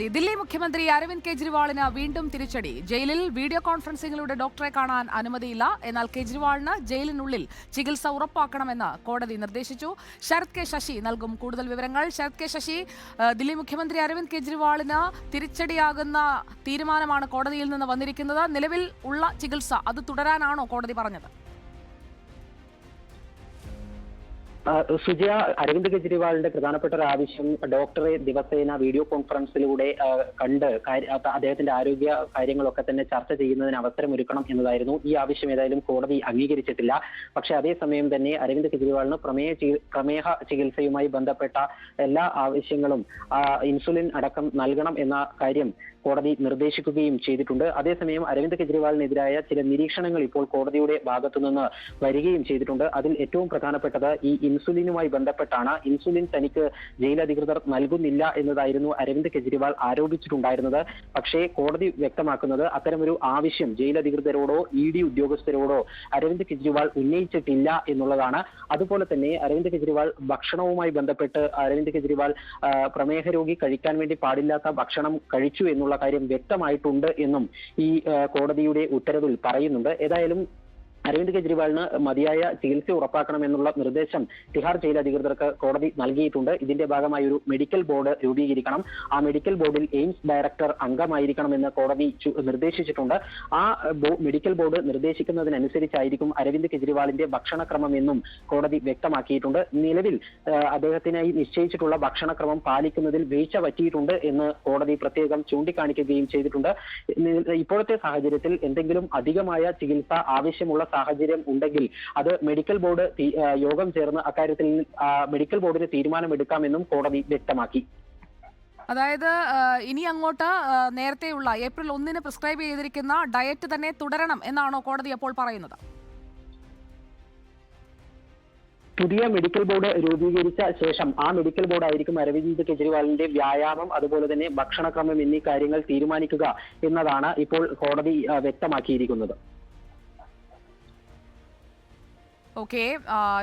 ദില്ലി മുഖ്യമന്ത്രി അരവിന്ദ് കെജ്രിവാളിന് വീണ്ടും തിരിച്ചടി. ജയിലിൽ വീഡിയോ കോൺഫറൻസിംഗിലൂടെ ഡോക്ടറെ കാണാൻ അനുമതിയില്ല. എന്നാൽ കെജ്രിവാളിന് ജയിലിനുള്ളിൽ ചികിത്സ ഉറപ്പാക്കണമെന്ന് കോടതി നിർദ്ദേശിച്ചു. ശരത് കെ ശശി നൽകും കൂടുതൽ വിവരങ്ങൾ. ശരത് കെ ശശി ദില്ലി മുഖ്യമന്ത്രി അരവിന്ദ് കെജ്രിവാളിന് തിരിച്ചടിയാകുന്ന തീരുമാനമാണ് കോടതിയിൽ നിന്ന് വന്നിരിക്കുന്നത്. നിലവിൽ ഉള്ള ചികിത്സ അത് തുടരാനാണോ കോടതി പറഞ്ഞത്? സുജയ അരവിന്ദ് കെജ്രിവാളിന്റെ പ്രധാനപ്പെട്ട ഒരു ആവശ്യം ഡോക്ടറെ ദിവസേന വീഡിയോ കോൺഫറൻസിലൂടെ കണ്ട് അദ്ദേഹത്തിന്റെ ആരോഗ്യ കാര്യങ്ങളൊക്കെ തന്നെ ചർച്ച ചെയ്യുന്നതിന് അവസരം ഒരുക്കണം എന്നതായിരുന്നു. ഈ ആവശ്യം ഏതായാലും കോടതി അംഗീകരിച്ചിട്ടില്ല. പക്ഷെ അതേസമയം തന്നെ അരവിന്ദ് കെജ്രിവാളിന് പ്രമേയ പ്രമേഹ ചികിത്സയുമായി ബന്ധപ്പെട്ട എല്ലാ ആവശ്യങ്ങളും ഇൻസുലിൻ അടക്കം നൽകണം എന്ന കാര്യം കോടതി നിർദ്ദേശിക്കുകയും ചെയ്തിട്ടുണ്ട്. അതേസമയം അരവിന്ദ് കെജ്രിവാളിനെതിരായ ചില നിരീക്ഷണങ്ങൾ ഇപ്പോൾ കോടതിയുടെ ഭാഗത്തുനിന്ന് വരികയും ചെയ്തിട്ടുണ്ട്. അതിൽ ഏറ്റവും പ്രധാനപ്പെട്ടത് ഈ ഇൻസുലിനുമായി ബന്ധപ്പെട്ടാണ് ഇൻസുലിൻ തനിക്ക് ജയിൽ അധികൃതർ നൽകുന്നില്ല എന്നതായിരുന്നു അരവിന്ദ് കെജ്രിവാൾ ആരോപിച്ചിട്ടുണ്ടായിരുന്നത്. പക്ഷേ കോടതി വ്യക്തമാക്കുന്നത് അത്തരമൊരു ആവശ്യം ജയിൽ അധികൃതരോടോ ഇ ഡി ഉദ്യോഗസ്ഥരോടോ അരവിന്ദ് കെജ്രിവാൾ ഉന്നയിച്ചിട്ടില്ല എന്നുള്ളതാണ്. അതുപോലെ തന്നെ അരവിന്ദ് കെജ്രിവാൾ ഭക്ഷണവുമായി ബന്ധപ്പെട്ട് അരവിന്ദ് കെജ്രിവാൾ പ്രമേഹ രോഗി കഴിക്കാൻ വേണ്ടി പാടില്ലാത്ത ഭക്ഷണം കഴിച്ചു എന്നുള്ള കാര്യം വ്യക്തമായിട്ടുണ്ട് എന്നും ഈ കോടതിയുടെ ഉത്തരവിൽ പറയുന്നുണ്ട്. ഏതായാലും അരവിന്ദ് കെജ്രിവാളിന് മതിയായ ചികിത്സ ഉറപ്പാക്കണമെന്നുള്ള നിർദ്ദേശം തിഹാർ ജയിൽ അധികൃതർക്ക് കോടതി നൽകിയിട്ടുണ്ട്. ഇതിന്റെ ഭാഗമായി ഒരു മെഡിക്കൽ ബോർഡ് രൂപീകരിക്കണം. ആ മെഡിക്കൽ ബോർഡിൽ എയിംസ് ഡയറക്ടർ അംഗമായിരിക്കണമെന്ന് കോടതി നിർദ്ദേശിച്ചിട്ടുണ്ട്. ആ മെഡിക്കൽ ബോർഡ് നിർദ്ദേശിക്കുന്നതിനനുസരിച്ചായിരിക്കും അരവിന്ദ് കെജ്രിവാളിന്റെ ഭക്ഷണക്രമം എന്നും കോടതി വ്യക്തമാക്കിയിട്ടുണ്ട്. നിലവിൽ അദ്ദേഹത്തിനായി നിശ്ചയിച്ചിട്ടുള്ള ഭക്ഷണക്രമം പാലിക്കുന്നതിൽ വീഴ്ച പറ്റിയിട്ടുണ്ട് എന്ന് കോടതി പ്രത്യേകം ചൂണ്ടിക്കാണിക്കുകയും ചെയ്തിട്ടുണ്ട്. ഇപ്പോഴത്തെ സാഹചര്യത്തിൽ എന്തെങ്കിലും അധികമായ ചികിത്സ ആവശ്യമുള്ള സാഹചര്യം ഉണ്ടെങ്കിൽ അത് മെഡിക്കൽ ബോർഡ് യോഗം ചേർന്ന് അക്കാര്യത്തിൽ മെഡിക്കൽ ബോർഡിന് തീരുമാനമെടുക്കാമെന്നും കോടതി വ്യക്തമാക്കി. അതായത് ഇനി അങ്ങോട്ട് നേരത്തെയുള്ള ഏപ്രിൽ ഒന്നിന് പ്രിസ്ക്രൈബ് ചെയ്തിരിക്കുന്ന ഡയറ്റ് തന്നെ തുടരണം എന്നാണോ കോടതി അപ്പോൾ പറയുന്നത്? പുതിയ മെഡിക്കൽ ബോർഡ് രൂപീകരിച്ച ശേഷം ആ മെഡിക്കൽ ബോർഡ് ആയിരിക്കും അരവിന്ദ് കെജ്രിവാളിന്റെ വ്യായാമം അതുപോലെ തന്നെ ഭക്ഷണക്രമം എന്നീ കാര്യങ്ങൾ തീരുമാനിക്കുക എന്നതാണ് ഇപ്പോൾ കോടതി വ്യക്തമാക്കിയിരിക്കുന്നത്. ഓക്കെ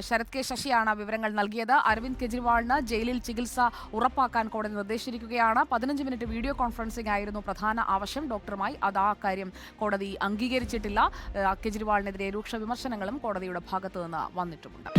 ശരത് കെ ശശിയാണ് വിവരങ്ങൾ നൽകിയത്. അരവിന്ദ് കെജ്രിവാളിന് ജയിലിൽ ചികിത്സ ഉറപ്പാക്കാൻ കോടതി നിർദ്ദേശിച്ചിരിക്കുകയാണ്. പതിനഞ്ച് മിനിറ്റ് വീഡിയോ കോൺഫറൻസിംഗ് ആയിരുന്നു പ്രധാന ആവശ്യം. ഡോക്ടറുമായി അത് ആ കാര്യം കോടതി അംഗീകരിച്ചിട്ടില്ല. കെജ്രിവാളിനെതിരെ രൂക്ഷ വിമർശനങ്ങളും കോടതിയുടെ ഭാഗത്തു നിന്ന് വന്നിട്ടുമുണ്ട്.